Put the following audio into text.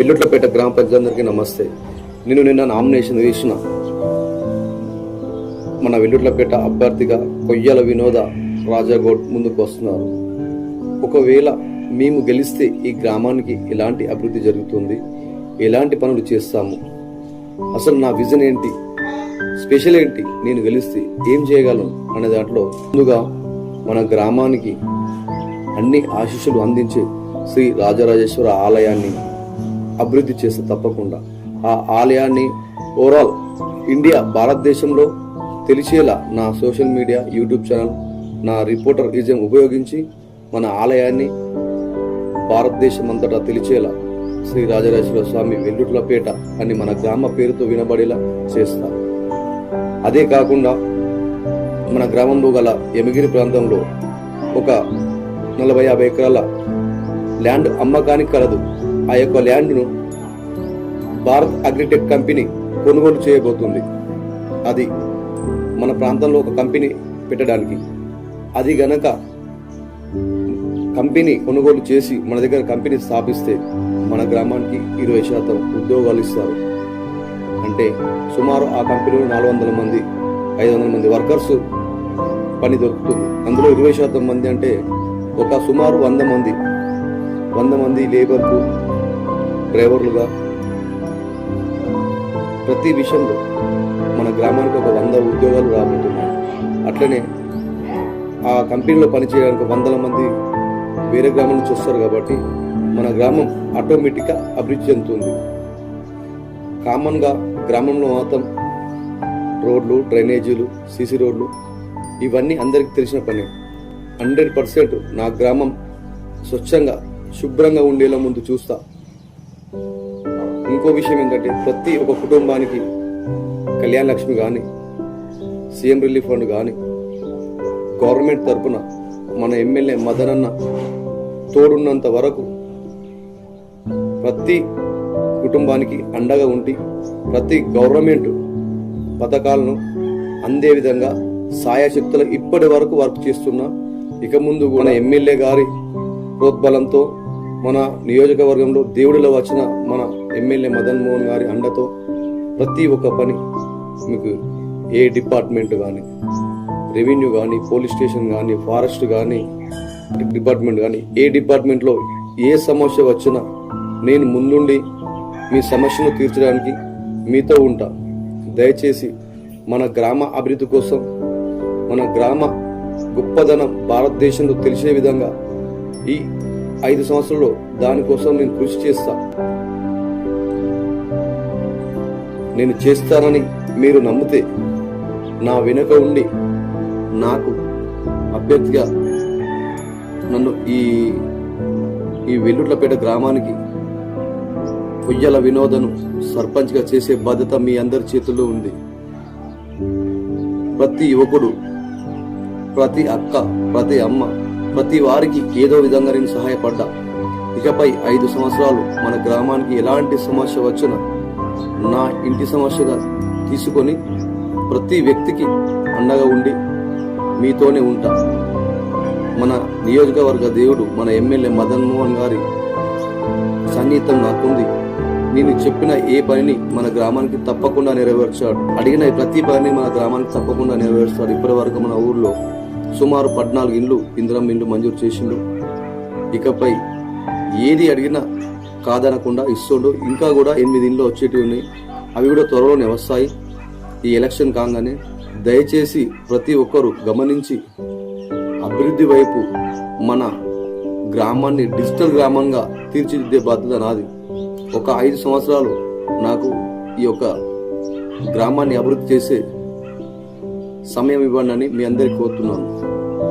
పిల్లట్లపేట గ్రామ ప్రజలందరికీ నమస్తే. నేను నిన్న నామినేషన్ వేసిన మన వెల్లుట్లపేట అభ్యర్థిగా కొయ్యల వినోద రాజాగౌడ్ ముందుకు వస్తున్నారు. ఒకవేళ మేము గెలిస్తే ఈ గ్రామానికి ఎలాంటి అభివృద్ధి జరుగుతుంది? ఎలాంటి పనులు చేస్తాము? అసలు నా విజన్ ఏంటి? స్పెషల్ ఏంటి? నేను గెలిస్తే ఏం చేయగలను అనే దాంట్లో ముందుగా మన గ్రామానికి అన్ని ఆశీస్సులు అందించే శ్రీ రాజరాజేశ్వర ఆలయాన్ని అభివృద్ధి చేస్తే తప్పకుండా. ఆ ఆలయాన్ని ఓవరాల్ ఇండియా భారతదేశంలో తెలిసేలా నా సోషల్ మీడియా యూట్యూబ్ ఛానల్ నా రిపోర్టర్ ఇజం ఉపయోగించి మన ఆలయాన్ని భారతదేశం అంతటా తెలిసేలా శ్రీ రాజరాజేశ్వర స్వామి వెల్లుట్లపేట అని మన గ్రామ పేరుతో వినబడేలా చేస్తారు అదే కాకుండా మన గ్రామంలో గల యమగిరి ప్రాంతంలో ఒక నలభై యాభై ఎకరాల ల్యాండ్ అమ్మకానికి కలదు. ఆ యొక్క ల్యాండ్ను భారత్ అగ్రిటెక్ కంపెనీ కొనుగోలు చేయబోతుంది. అది మన ప్రాంతంలో ఒక కంపెనీ పెట్టడానికి. అది గనక కంపెనీ కొనుగోలు చేసి మన దగ్గర కంపెనీ స్థాపిస్తే మన గ్రామానికి ఇరవై శాతం ఉద్యోగాలు ఇస్తారు. అంటే సుమారు ఆ కంపెనీలో నాలుగు వందల మంది ఐదు వందల మంది వర్కర్స్ పని దొరుకుతుంది. అందులో ఇరవై శాతం మంది అంటే ఒక సుమారు వంద మంది వంద మంది లేబర్కు డ్రైవర్లుగా ప్రతి విషయంలో మన గ్రామానికి ఒక వంద ఉద్యోగాలు రాబోతున్నాయి. అట్లనే ఆ కంపెనీలో పనిచేయడానికి వందల మంది వేరే గ్రామం నుంచి వస్తారు కాబట్టి మన గ్రామం ఆటోమేటిక్గా అభివృద్ధి చెందుతుంది. కామన్గా గ్రామంలో మాత్రం రోడ్లు డ్రైనేజీలు సీసీ రోడ్లు ఇవన్నీ అందరికీ తెలిసిన పని. హండ్రెడ్ పర్సెంట్ నా గ్రామం స్వచ్ఛంగా శుభ్రంగా ఉండేలా ముందు చూస్తా. ఇంకో విషయం ఏంటంటే ప్రతి ఒక్క కుటుంబానికి కళ్యాణ లక్ష్మి కానీ సీఎం రిలీఫ్ ఫండ్ కానీ గవర్నమెంట్ తరపున మన ఎమ్మెల్యే మదనన్న తోడున్నంత వరకు ప్రతి కుటుంబానికి అండగా ఉండి ప్రతి గవర్నమెంట్ పథకాలను అందే విధంగా సాయశక్తులు ఇప్పటి వరకు వర్క్ చేస్తున్నా ఇక ముందు మన ఎమ్మెల్యే గారి ప్రోద్బలంతో మన నియోజకవర్గంలో దేవుడిలో వచ్చిన మన ఎమ్మెల్యే మదన్ మోహన్ గారి అండతో ప్రతి ఒక్క పని మీకు ఏ డిపార్ట్మెంట్ కానీ రెవెన్యూ కానీ పోలీస్ స్టేషన్ కానీ ఫారెస్ట్ కానీ డిపార్ట్మెంట్ కానీ ఏ డిపార్ట్మెంట్లో ఏ సమస్య వచ్చినా నేను ముందుండి మీ సమస్యను తీర్చడానికి మీతో ఉంటా. దయచేసి మన గ్రామ అభివృద్ధి కోసం మన గ్రామ గొప్పదనం భారతదేశంలో తెలిసే విధంగా ఈ ఐదు సంవత్సరాల్లో దానికోసం నేను కృషి చేస్తా. నేను చేస్తానని మీరు నమ్మితే నా వెనుక ఉండి నాకు అభ్యర్థిగా నన్ను ఈ ఈ వెల్లుట్లపేట గ్రామానికి కొయ్యల వినోదను సర్పంచ్గా చేసే బాధ్యత మీ అందరి చేతుల్లో ఉంది. ప్రతి యువకుడు ప్రతి అక్క ప్రతి అమ్మ ప్రతి వారికి ఏదో విధంగా నేను సహాయపడ్డా. ఇకపై ఐదు సంవత్సరాలు మన గ్రామానికి ఎలాంటి సమస్య వచ్చినా నా ఇంటి సమస్యగా తీసుకొని ప్రతి వ్యక్తికి అండగా ఉండి మీతోనే ఉంటా. మన నియోజకవర్గ దేవుడు మన ఎమ్మెల్యే మదన్ మోహన్ గారి సన్నిహితం నాకుంది. నేను చెప్పిన ఏ పనిని మన గ్రామానికి తప్పకుండా నెరవేర్చాడు. అడిగిన ప్రతి పనిని మన గ్రామానికి తప్పకుండా నెరవేర్చాడు ఇప్పటి వరకు మన ఊర్లో సుమారు పద్నాలుగు ఇండ్లు ఇందిరమ్మ ఇండ్లు మంజూరు చేసిండు. ఇకపై ఏది అడిగినా కాదనకుండా ఇస్తుండు. ఇంకా కూడా ఎనిమిది ఇండ్లు వచ్చేటివి ఉన్నాయి. అవి కూడా త్వరలోనే వస్తాయి. ఈ ఎలక్షన్ కాగానే దయచేసి ప్రతి ఒక్కరూ గమనించి అభివృద్ధి వైపు మన గ్రామాన్ని డిజిటల్ గ్రామంగా తీర్చిదిద్దే బాధ్యత నాది. ఒక ఐదు సంవత్సరాలు నాకు ఈ యొక్క గ్రామాన్ని అభివృద్ధి చేసే సమయం ఇవ్వండి అని మీ అందరికీ కోరుతున్నాను.